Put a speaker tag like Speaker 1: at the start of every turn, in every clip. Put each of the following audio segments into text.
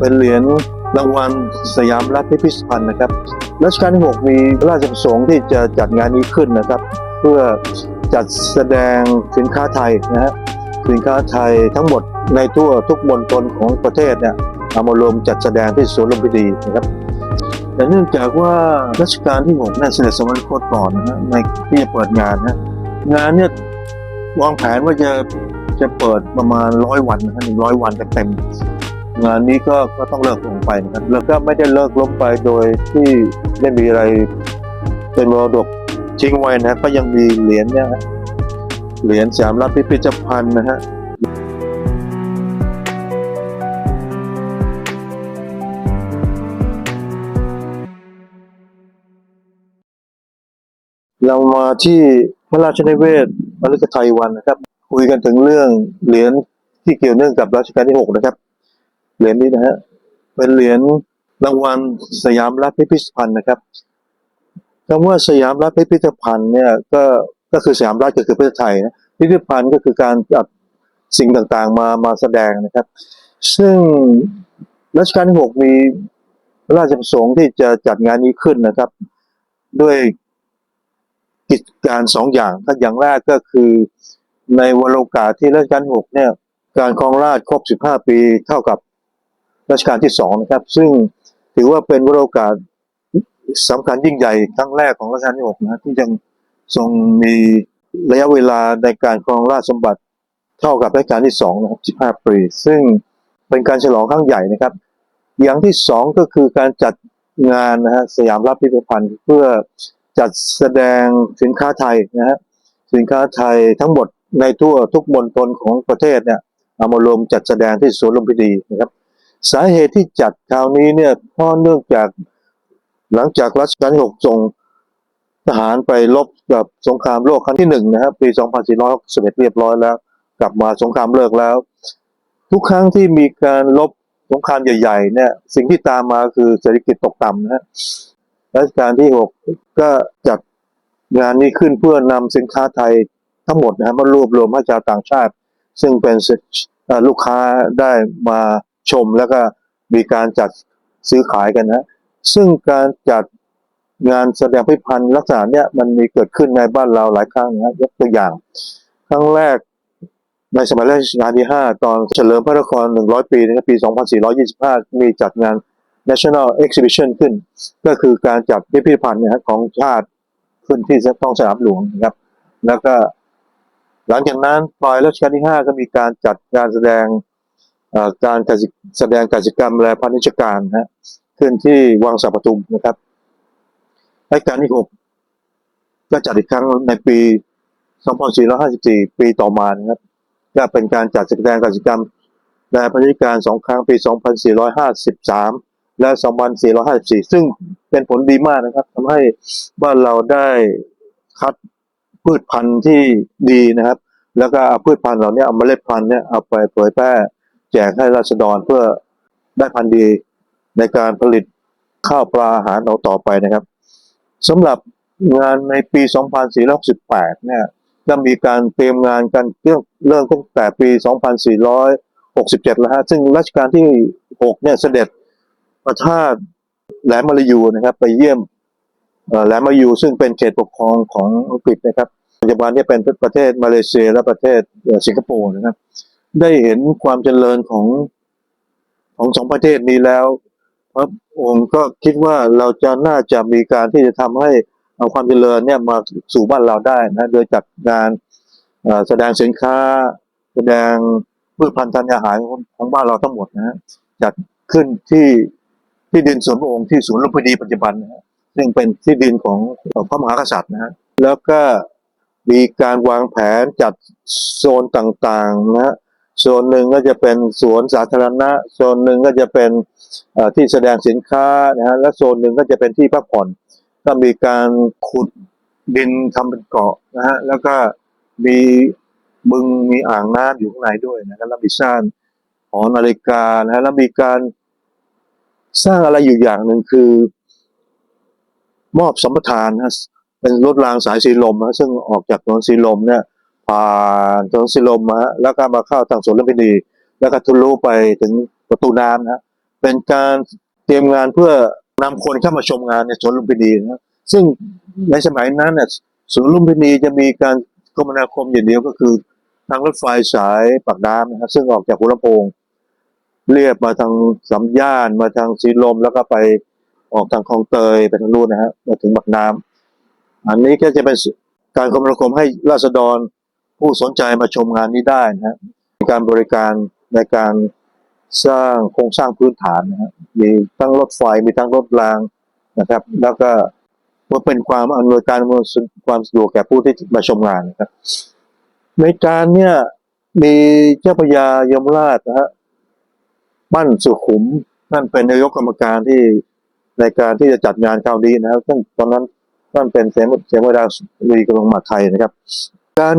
Speaker 1: เป็นเหรียญรางวัลสยามรัฐพิพิธภัณฑ์นะครับรัชกาลที่6มีพระราชประสงค์ที่จะจัดงานนี้ขึ้นนะครับ เพื่อจัดแสดงสินค้าไทยนะฮะสินค้าไทยทั้งหมดในทั่วทุกมณฑลของประเทศเนี่ยเอามารวมจัดแสดงที่สวนลุมพินีนะครับแต่เนื่องจากว่ารัชกาลที่6เนี่ยเสด็จสวรรคตก่อนนะฮะในที่จะเปิดงานนะงานเนี่ยวางแผนว่าจะจะเปิดประมาณร้อยวันนะฮะหนึ่งร้อยวันเต็ม งานนี้ก็ก็ต้องเลิกลงไปนะครับแล้วก็ไม่ได้เลิกล้มไปโดยที่ไม่มีอะไรเป็นมรดกทิ้งไว้นะก็ยังมีเหรียญเนี่ยฮะเหรียญสามรับพิพิธภัณฑ์นะฮะเรามาที่พระราชนิเวศมฤคไทยวันนะครับ คุยกันถึงเรื่องเหรียญที่เกี่ยวเนื่องกับรัชกาลที่หกนะครับ เหรียญนี้นะฮะเป็นเหรียญรางวัลสยามรัฐพิพิธภัณฑ์นะครับคำว่าสยามรัฐพิพิธภัณฑ์เนี่ยก็ก็คือสยามรัฐก็คือประเทศไทยนะพิพิธภัณฑ์ก็คือการจัดสิ่งต่างๆมามาแสดงนะครับ ซึ่งรัชกาลที่หกมีพระราชประสงค์ที่จะจัดงานนี้ขึ้นนะครับ ด้วยกิจการสองอย่างถ้าอย่างแรกก็คือในวันโอกาสที่รัชกาลที่หกเนี่ยการครองราชครบ 15 ปีเท่ากับ รัชกาลที่สองนะครับ ซึ่งถือว่าเป็นวโอกาสสำคัญยิ่งใหญ่ครั้งแรกของรัชกาลที่หกนะที่ยังทรงมีระยะเวลาในการครองราชสมบัติเท่ากับรัชกาลที่สองนะครับ15ปี ซึ่งเป็นการฉลองครั้งใหญ่นะครับ อย่างที่สองก็คือการจัดงานนะฮะสยามรับพิพิธภัณฑ์เพื่อจัดแสดงสินค้าไทยนะฮะสินค้าไทยทั้งหมดในทั่วทุกมณฑลของประเทศเนี่ยเอามารวมจัดแสดงที่สวนลุมพินีนะครับ สาเหตุที่จัดคราวนี้เนี่ยเพราะเนื่องจากหลังจากรัชกาลที่หกส่งทหารไปรบกับสงครามโลกครั้งที่หนึ่งนะครับปี 2461 เรียบร้อยแล้ว กลับมาสงครามเลิกแล้ว ทุกครั้งที่มีการรบสงครามใหญ่ๆเนี่ยสิ่งที่ตามมาคือเศรษฐกิจตกต่ำนะฮะรัชกาลที่หกก็จัดงานนี้ขึ้นเพื่อนำสินค้าไทยทั้งหมดนะมารวบรวมให้ชาวต่างชาติ ซึ่งเป็นลูกค้าได้มา ชมแล้วก็มีการจัดซื้อขายกันนะ ซึ่งการจัดงานแสดงพิพิธภัณฑ์ลักษณะเนี้ยมันมีเกิดขึ้นในบ้านเราหลายครั้งนะยกตัวอย่าง ครั้งแรกในสมัยรัชกาลที่ 5 ตอนเฉลิมพระนคร 100 ปีนะครับปี 2425 มีจัดงาน National Exhibition ขึ้น ก็คือการจัดพิพิธภัณฑ์นยฮะของชาติขึ้นที่ท้องสนามหลวงนะครับ แล้วก็หลังจากนั้นปลายรัชกาลที่ 5 ก็มีการจัดการแสดง การแสดงกิจกรรมและพาณิชยการนะขึ้นที่วังสัปทุมนะครับรัชกาลที่6ก็จัดอีกครั้งในปี 2454 ปีต่อมานะครับก็เป็นการจัดแสดงกิจกรรมและพาณิชยการสองครั้งปี 2453 และ 2454 ซึ่งเป็นผลดีมากนะครับทำให้บ้านเราได้คัดพืชพันธุ์ที่ดีนะครับ แล้วก็เอาพืชพันธุ์เหล่านี้เอาเมล็ดพันธุ์เนี่ยเอาไปเผยแพร่ แจกให้ราษฎรเพื่อได้พันธุ์ดีในการผลิตข้าวปลาอาหารเราต่อไปนะครับสำหรับงานในปี 2468 เนี่ยก็มีการเตรียมงานกันเริ่มเริ่มตั้งแต่ปี 2467 แล้วฮะซึ่งรัชกาลที่ 6 เนี่ยเสด็จประทาสแหลมมาลายูนะครับ ไปเยี่ยมแหลมมาลายูซึ่งเป็นเขตปกครองของอังกฤษนะครับปัจจุบันนี้เป็นประเทศมาเลเซียและประเทศสิงคโปร์นะครับ ได้เห็นความเจริญของของสองประเทศนี้แล้ว พระองค์ก็คิดว่าเราจะน่าจะมีการที่จะทำให้เอาความเจริญเนี่ยมาสู่บ้านเราได้นะโดยจัดงานแสดงสินค้า แสดงพืชพันธุ์ธัญญาหารของของบ้านเราทั้งหมดนะฮะจัดขึ้นที่ที่ดินสวนพระองค์ที่ศูนย์ลุมพินีปัจจุบันนะฮะซึ่งเป็นที่ดินของพระมหากษัตริย์นะฮะแล้วก็มีการวางแผนจัดโซนต่างๆนะ ฮะโซนหนึ่งก็จะเป็นสวนสาธารณะโซนหนึ่งก็จะเป็นที่แสดงสินค้านะฮะและโซนหนึ่งก็จะเป็นที่พักผ่อน ก็มีการขุดดินทำเป็นเกาะนะฮะแล้วก็มีบึงมีอ่างน้ำอยู่ข้างในด้วยนะครับแล้วมีสร้างหอนาฬิกานะฮะแล้วมีการสร้างอะไรอยู่อย่างหนึ่งคือ มอบสัมปทานนะเป็นรถรางสายสีลมนะซึ่งออกจากถนนสีลมเนี่ย ผ่านถนนสีลมฮะแล้วก็มาเข้าทางสวนลุมพินีแล้วก็ทะลุไปถึงประตูน้ำนะฮะเป็นการเตรียมงานเพื่อนำคนเข้ามาชมงานในสวนลุมพินีนะซึ่งในสมัยนั้นเนี่ยสวนลุมพินีจะมีการคมนาคมอย่างเดียวก็คือ ทางรถไฟสายปากน้ำนะครับซึ่งออกจากหัวลำโพงเรียบมาทางสามย่านมาทางสีลมแล้วก็ไปออกทางคลองเตยไปทางนู้นนะฮะมาถึงปากน้ำอันนี้ก็จะเป็นการคมนาคมให้ราษฎร ผู้สนใจมาชมงานนี้ได้นะฮะมีการบริการในการสร้างโครงสร้างพื้นฐานนะฮะมีทั้งรถไฟมีทั้งรถรางนะครับ แล้วก็เพื่อเป็นความอำนวยการอำนวยความสะดวกแก่ผู้ที่มาชมงานนะครับ ในการเนี่ยมีเจ้าพระยายมราชนะฮะมั่นสุขุมท่นเป็นนายกกรรมการที่ในการที่จะจัดงานคราวนี้นะครับซึ่งตอนนั้นท่นเป็นเสมเสมาดาลีกระทรวงมหาดไทยนะครับ การ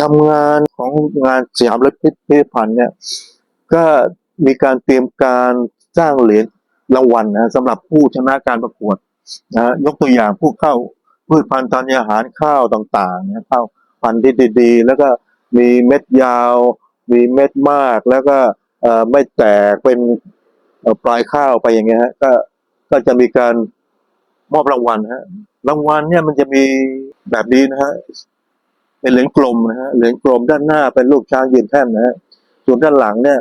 Speaker 1: ทำงานของงานสยามรัฐพิพิธภัณฑ์เนี่ยก็มีการเตรียมการสร้างเหรียญรางวัลนะสำหรับผู้ชนะการประกวดนะฮะยกตัวอย่างผู้เข้าพืชพันธุ์ธัญญาหารข้าวต่างๆนะข้าวพันธุ์ที่ดีๆ แล้วก็มีเม็ดยาว มีเม็ดมากแล้วก็ไม่แตกเป็นปลายข้าวไปอย่างเงี้ยฮะก็ก็จะมีการมอบรางวัลฮะรางวัลเนี่ยมันจะมีแบบนี้นะฮะ เป็นเหรียญกลมนะฮะเหรียญกลมด้านหน้าเป็นรูปช้างยืนแท่นนะฮะส่วนด้านหลังเนี่ย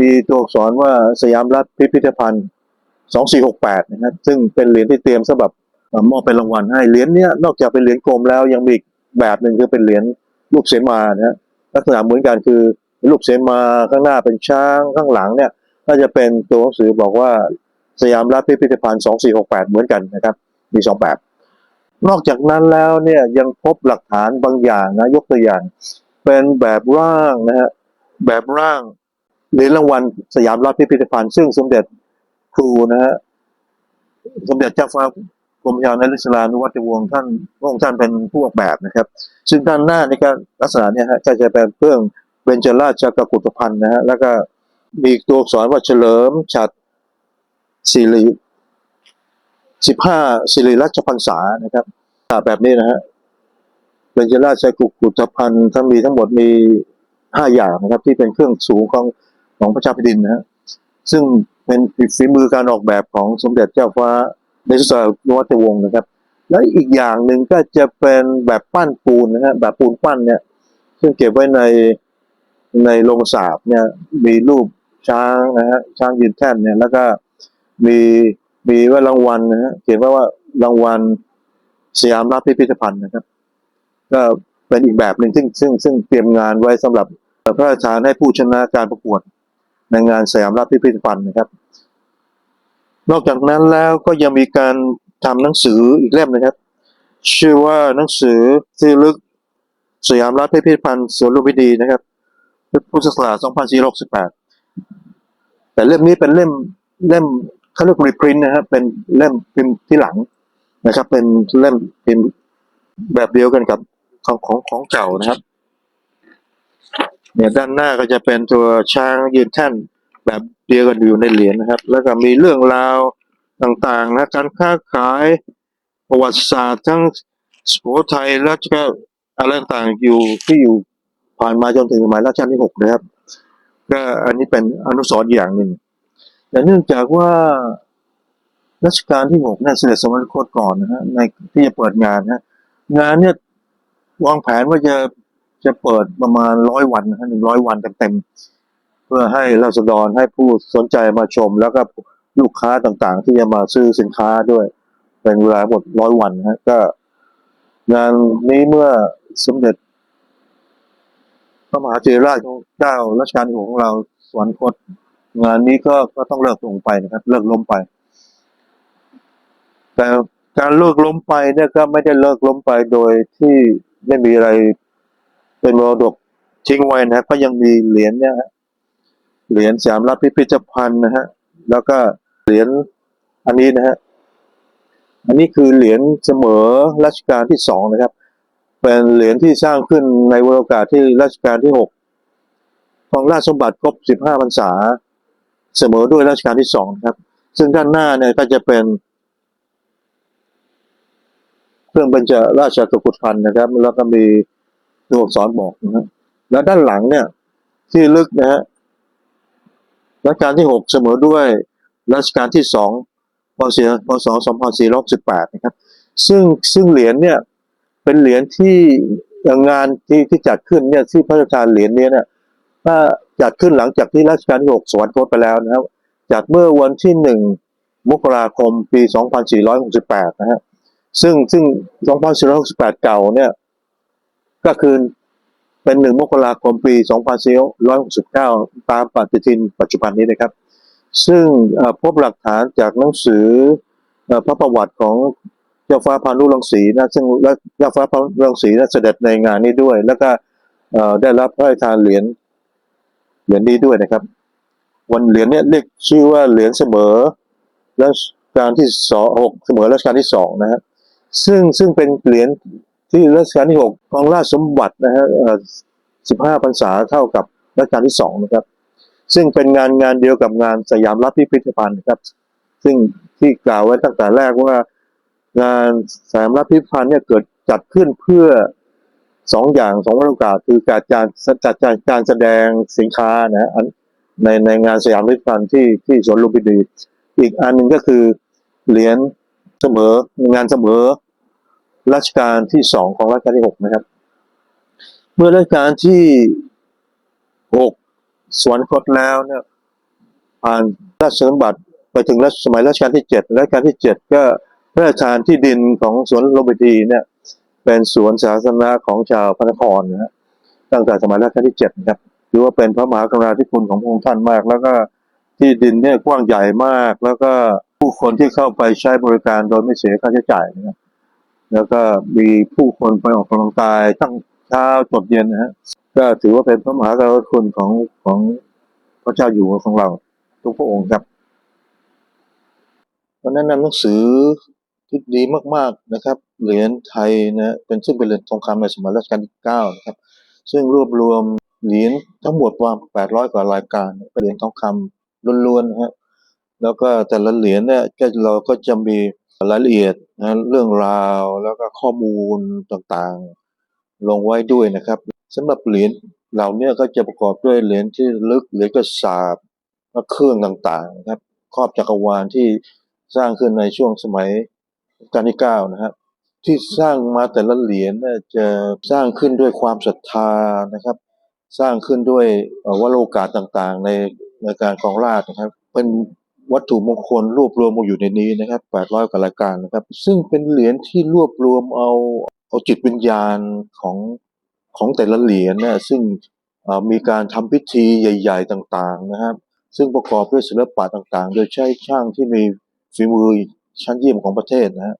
Speaker 1: มีตัวอักษรว่าสยามรัฐพิพิธภัณฑ์ 2468นะครับซึ่งเป็นเหรียญที่เตรียมสำหรับมอบเป็นรางวัลให้เหรียญเนี้ยนอกจากเป็นเหรียญกลมแล้วยังมีอีกแบบหนึ่งคือเป็นเหรียญรูปเสมานะฮะลักษณะเหมือนกันคือรูปเสมาข้างหน้าเป็นช้างข้างหลังเนี่ยก็จะเป็นตัวหนังสือบอกว่าสยามรัฐพิพิธภัณฑ์ 2468 เหมือนกันนะครับ มีสองแบบ นอกจากนั้นแล้วเนี่ยยังพบหลักฐานบางอย่างนะยกตัวอย่าง เป็นแบบร่างนะฮะแบบร่างเหรียญรางวัลสยามรัฐพิพิธภัณฑ์ซึ่งสมเด็จครูนะฮะสมเด็จเจ้าฟ้ากรมยานริศรานุวัตวงศ์ท่านพระองค์ท่านเป็นผู้ออกแบบนะครับ ซึ่งด้านหน้าในการลักษณะเนี่ยฮะก็จะเป็นเครื่องเบญจราชกกุฏภัณฑ์นะฮะแล้วก็มีตัวอักษรว่าเฉลิมฉัดสิริ สิบห้าสิริรัชพรรษานะครับอ่าแบบนี้นะฮะเบญจราชกกุฏภัณฑ์ทั้งมีทั้งหมดมีห้าอย่างนะครับ ที่เป็นเครื่องสูงของของพระเจ้าแผ่นดินนะฮะซึ่งเป็นฝีมือการออกแบบของสมเด็จเจ้าฟ้าเดชสารวัตวงศ์นะครับ แล้วอีกอย่างหนึ่งก็จะเป็นแบบปั้นปูนนะฮะแบบปูนปั้นเนี่ย ซึ่งเก็บไว้ในในโรงสาบเนี่ยมีรูปช้างนะฮะช้างยืนแท่นเนี่ยแล้วก็มี มีว่ารางวัลนะฮะเขียนว่าว่ารางวัลสยามรัฐพิพิธภัณฑ์นะครับ ก็เป็นอีกแบบหนึ่งซึ่งซึ่งซึ่งเตรียมงานไว้สำหรับพระราชทานให้ผู้ชนะการประกวดในงานสยามรัฐพิพิธภัณฑ์นะครับ นอกจากนั้นแล้วก็ยังมีการทำหนังสืออีกเล่มนะครับ ชื่อว่าหนังสือที่ลึกสยามรัฐพิพิธภัณฑ์สวนลุมพินีนะครับพุทธศักราช2468แต่เล่มนี้เป็นเล่มเล่ม เขาเรียกรีพรินนะครับเป็นเล่มพิมพ์ที่หลังนะครับ เป็นเล่มพิมพ์แบบเดียวกันกับของของของเก่านะครับ เนี่ยด้านหน้าก็จะเป็นตัวช้างยืนแท่นแบบเดียวกันอยู่ในเหรียญนะครับ แล้วก็มีเรื่องราวต่างๆนะการค้าขายประวัติศาสตร์ทั้งสุโขทัยแล้วก็อะไรต่างๆอยู่ที่อยู่ผ่านมาจนถึงสมัยรัชกาลที่หกนะครับ ก็อันนี้เป็นอนุสรณ์อย่างหนึ่ง แต่เนื่องจากว่ารัชกาลที่หกเนี่ยเสด็จสวรรคตก่อนนะฮะในที่จะเปิดงานนะฮะงานเนี่ยวางแผนว่าจะจะเปิดประมาณร้อยวันนะฮะหนึ่งร้อยวันเต็มๆเพื่อให้ราษฎรให้ผู้สนใจมาชม แล้วก็ลูกค้าต่างๆ ที่จะมาซื้อสินค้าด้วย เป็นเวลาหมดร้อยวันนะฮะก็ งานนี้เมื่อสมเด็จพระมหาเถรราชเจ้ารัชกาลที่หกของเราสวรรคต งานนี้ก็ก็ต้องเลิกลงไปนะครับ เลิกล้มไป แต่การเลิกล้มไปเนี่ยก็ไม่ได้เลิกล้มไปโดยที่ไม่มีอะไรเป็นมรดกทิ้งไว้นะฮะก็ยังมีเหรียญเนี่ยฮะเหรียญสามรัฐพิพิธภัณฑ์นะฮะแล้วก็เหรียญอันนี้นะฮะอันนี้คือเหรียญเสมอรัชกาลที่สองนะครับ เป็นเหรียญที่สร้างขึ้นในวโอกาสที่รัชกาลที่หกของราชสมบัติครบสิบห้าพรรษา เสมอด้วยรัชกาลที่สองนะครับ ซึ่งด้านหน้าเนี่ยก็จะเป็นเครื่องบรรจราชกุฏภัณฑ์นะครับ แล้วก็มีตัวอักษรบอกนะฮะแล้วด้านหลังเนี่ย ที่ลึกนะฮะรัชกาลที่หกเสมอด้วยรัชกาลที่สองพศพศสองพันสี่ร้อยสิบแปดนะครับ ซึ่งซึ่งเหรียญเนี่ยเป็นเหรียญที่งานที่ที่จัดขึ้นเนี่ยที่พระราชทานเหรียญเนี้เนี่ยถ้า จัดขึ้นหลังจากที่รัชกาลที่หกสวรรคตไปแล้วนะครับ จัดเมื่อวันที่หนึ่งมกราคมปี 2468 นะฮะ ซึ่งซึ่ง 2468 เก่าเนี่ย ก็คือเป็นหนึ่งมกราคมปี 2469 ตามปฏิทินปัจจุบันนี้นะครับ ซึ่งพบหลักฐานจากหนังสือพระประวัติของเจ้าฟ้าพานุรังสีนะซึ่งเจ้าฟ้าพานุรังสีนะเสด็จในงานนี้ด้วย แล้วก็ได้รับพระราชทานเหรียญ เหรียญนี้ด้วยนะครับ วันเหรียญเนี่ยเรียกชื่อว่าเหรียญเสมอรัชกาลที่สองหกเสมอรัชกาลที่สองนะฮะซึ่งซึ่งเป็นเหรียญที่รัชกาลที่หกครองราชสมบัตินะฮะสิบห้าพรรษาเท่ากับรัชกาลที่สองนะครับ ซึ่งเป็นงานงานเดียวกับงานสยามรับพิพิธภัณฑ์นะครับ ซึ่งที่กล่าวไว้ตั้งแต่แรกว่างานสยามรับพิพิธภัณฑ์เนี่ยเกิดจัดขึ้นเพื่อ สองอย่างสองวัตถุประสค์คือการจัดจัดการแสดงสินค้านะในในงานสยามพิพิธภัณฑ์ที่ที่สวนลุมพินีอีกอันหนึ่งก็คือเหรียญเสมองานเสมอรัชกาลที่สองของรัชกาลที่หกนะครับ เมื่อรัชกาลที่หกสวรรคตแล้วเนี่ยผ่านราชสมบัติไปถึงรัชสมัยรัชกาลที่เจ็ดรัชกาลที่เจ็ดก็พระราชทานที่ดินของสวนลุมพินีเนี่ย เป็นสวนสาธารณะของชาวพระนครนะฮะตั้งแต่สมัยรัชกาลที่เจ็ดครับถือว่าเป็นพระมหากรุณาธิคุณของพระองค์ท่านมาก แล้วก็ที่ดินเนี่ยกว้างใหญ่มาก แล้วก็ผู้คนที่เข้าไปใช้บริการโดยไม่เสียค่าใช้จ่ายนะครับแล้วก็มีผู้คนไปออกกำลังกายตั้งเช้าจดเย็นนะฮะก็ถือว่าเป็นพระมหากรุณาธิคุณของของพระเจ้าอยู่หัวของเรา ทุกพระองค์ครับวันนั้นนำหนังสือ ที่ดีมากๆนะครับ เหรียญไทยนะเป็นซึ่งเป็นเหรียญทองคำในสมัยรัชกาลที่เก้านะครับซึ่งรวบรวมเหรียญทั้งหมดประมาณ800 กว่ารายการเป็นเหรียญทองคำล้วนๆนะฮะแล้วก็แต่ละเหรียญเนี่ยก็เราก็จะมีรายละเอียดนะเรื่องราวแล้วก็ข้อมูลต่างๆ ลงไว้ด้วยนะครับสำหรับเหรียญเหล่านี้ก็จะประกอบด้วยเหรียญที่ลึกเหรียญกระสาบและเครื่องต่างๆนะครับครอบจักรวาลที่สร้างขึ้นในช่วงสมัย กาลที่เก้านะฮะที่สร้างมาแต่ละเหรียญเนี่ยจะสร้างขึ้นด้วยความศรัทธานะครับ สร้างขึ้นด้วยวโรกาสต่างๆ ในในการครองราชนะครับ เป็นวัตถุมงคลรวบรวมมาอยู่ในนี้นะครับ800กว่ารายการนะครับ ซึ่งเป็นเหรียญที่รวบรวมเอาเอาจิตวิญญาณของของแต่ละเหรียญเนี่ยซึ่งมีการทำพิธีใหญ่ ๆ ต่างๆนะครับ ซึ่งประกอบด้วยศิลปะต่างๆ โดยใช้ช่างที่มีฝีมือ ชั้นเยี่ยมของประเทศนะฮะ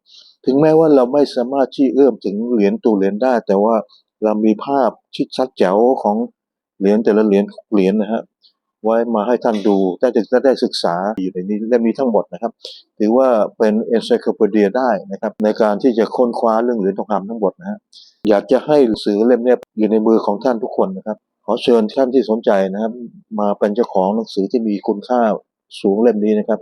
Speaker 1: ถึงแม้ว่าเราไม่สามารถที่เอื้อมถึงเหรียญตัวเหรียญได้ แต่ว่าเรามีภาพชิดชัดแจ๋วของเหรียญแต่ละเหรียญเหรียญนะฮะไว้มาให้ท่านดูได้ถึงจะได้ศึกษาอยู่ในนี้และมีทั้งหมดนะครับ ถือว่าเป็นเอนไซโคปีเดียได้นะครับในการที่จะค้นคว้าเรื่องเหรียญทองคำทั้งหมดนะฮะอยากจะให้หนังสือเล่มนี้อยู่ในมือของท่านทุกคนนะครับ ขอเชิญท่านที่สนใจนะครับ มาเป็นเจ้าของหนังสือที่มีคุณค่าสูงเล่มนี้นะครับ